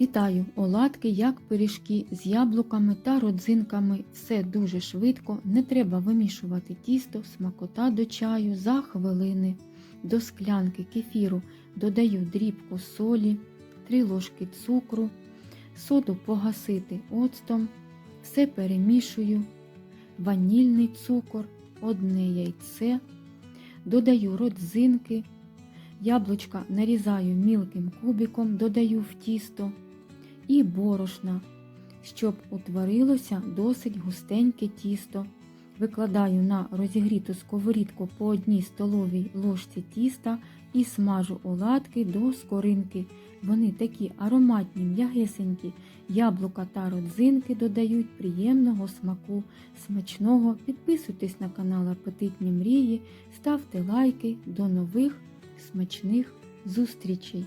Вітаю! Оладки, як пиріжки з яблуками та родзинками. Все дуже швидко, не треба вимішувати тісто, смакота до чаю за хвилини. До склянки кефіру додаю дрібку солі, 3 ложки цукру, соду погасити оцтом, все перемішую, ванільний цукор, одне яйце, додаю родзинки, яблучка нарізаю мілким кубиком, додаю в тісто і борошна, щоб утворилося досить густеньке тісто. Викладаю на розігріту сковорідку по одній столовій ложці тіста і смажу оладки до скоринки. Вони такі ароматні, м'ягесенькі, яблука та родзинки додають приємного смаку, смачного. Підписуйтесь на канал Апетитні мрії, ставте лайки. До нових смачних зустрічей!